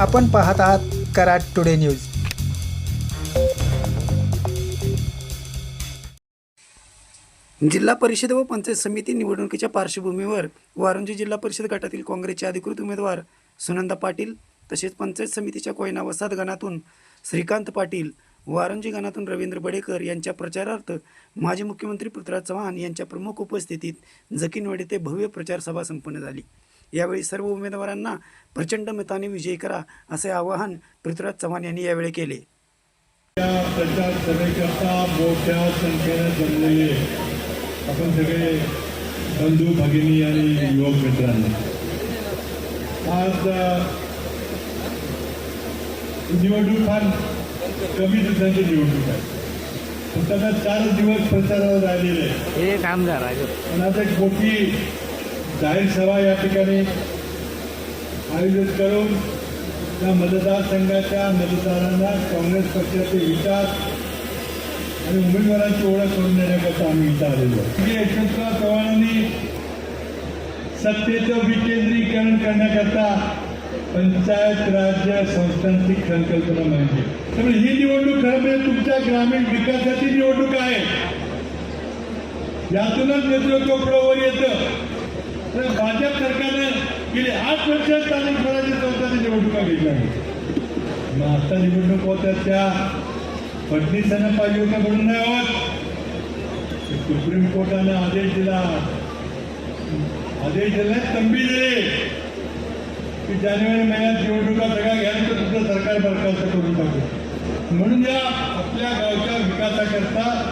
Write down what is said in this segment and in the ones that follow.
आपण पाहत आहात कराड टुडे न्यूज. जिल्हा परिषद व पंचायत समिती निवडणुकीच्या पार्श्वभूमीवर वारुंजी जिल्हा परिषद गटातील काँग्रेसचे अधिकृत उमेदवार सुनंदा पाटील तसेच पंचायत समितीच्या कोयना वसाहत गणातून श्रीकांत पाटील वारंजी गणातून रवींद्र बडेकर यांच्या प्रचारार्थ माजी मुख्यमंत्री पृथ्वीराज चव्हाण यांच्या प्रमुख उपस्थितीत जकीनवाडी ते भव्य प्रचार सभा संपन्न झाली. यावेळी सर्व उमेदवारांना प्रचंड मताने विजयी करा असे आवाहन पृथ्वीराज चव्हाण यांनी यावेळी केले. या प्रचार सभेकरता मोठ्या संख्येने जमलेले आपण सगळे बंधू भगिनी आणि युवक मित्रांनो आज निवडणूक फार कमी दिवसांची निवडणूक आहे. फक्त आता चार दिवस प्रचाराला राहिलेले आहे हे काम झालं राजू पण आता एक मोठी जाहीर सभा या ठिकाणी आयोजित करून त्या मतदारसंघाच्या मतदारांना काँग्रेस पक्षाचे विचार आणि उमेदवारांची ओळख करून देण्याकरता आम्ही इथं आलेलो आहे यशवंतराव चव्हाणांनी सत्तेचं विकेंद्रीकरण करण्याकरता पंचायत राज्य संस्थांची संकल्पना मांडली. त्यामुळे ही निवडणूक खरं म्हणजे तुमच्या ग्रामीण विकासाची निवडणूक आहे. यातूनच नेतृत्व पुढं येतं. भाजप सरकारनं गेले आठ वर्ष स्थानिक स्वराज्य संस्थांनी निवडणुका घेतल्या मग आता निवडणूक होत्या त्या. फडणवीसांना पाहिजे होत्या म्हणून नाही होत. सुप्रीम कोर्टाने आदेश दिला. आदेश दिला तंबी दिले. की जानेवारी महिन्यात निवडणुका सगळ्या घ्यायला तर तुमचं सरकार बरखास्त करून टाकू. म्हणून या आपल्या गावच्या विकासाकरता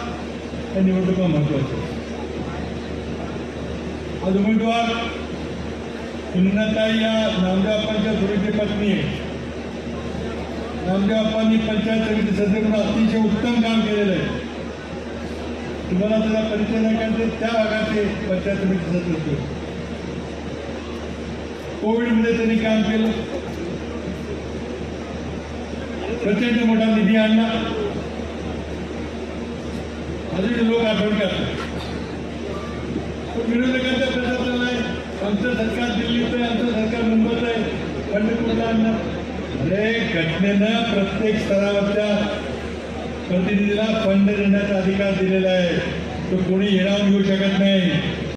या निवडणुका महत्त्वाच्या आहेत. आज उमेदवार सुनताई या नामदेवापांच्या सुरेची पत्नी आहे. नामदेवापांनी पंचायत समिती सदस्य म्हणून अतिशय उत्तम काम केलेलं आहे. तुम्हाला त्याचा परिचय नाही कारण त्या भागाचे पंचायत समिती सदस्य होते. कोविडमध्ये त्यांनी काम केलं. प्रचंड मोठा निधी आणला. अजून लोक आठवण करतात. विरोधक विरोधकांचा प्रचार चाललाय आमचं सरकार दिल्लीत आहे आमचं सरकार मुंबईत आहे. फंड कुठला आणणार. अरे घटनेनं प्रत्येक स्तरावरच्या प्रतिनिधीला फंड देण्याचा अधिकार दिलेला आहे. तो कोणी हिरावून घेऊ शकत नाही.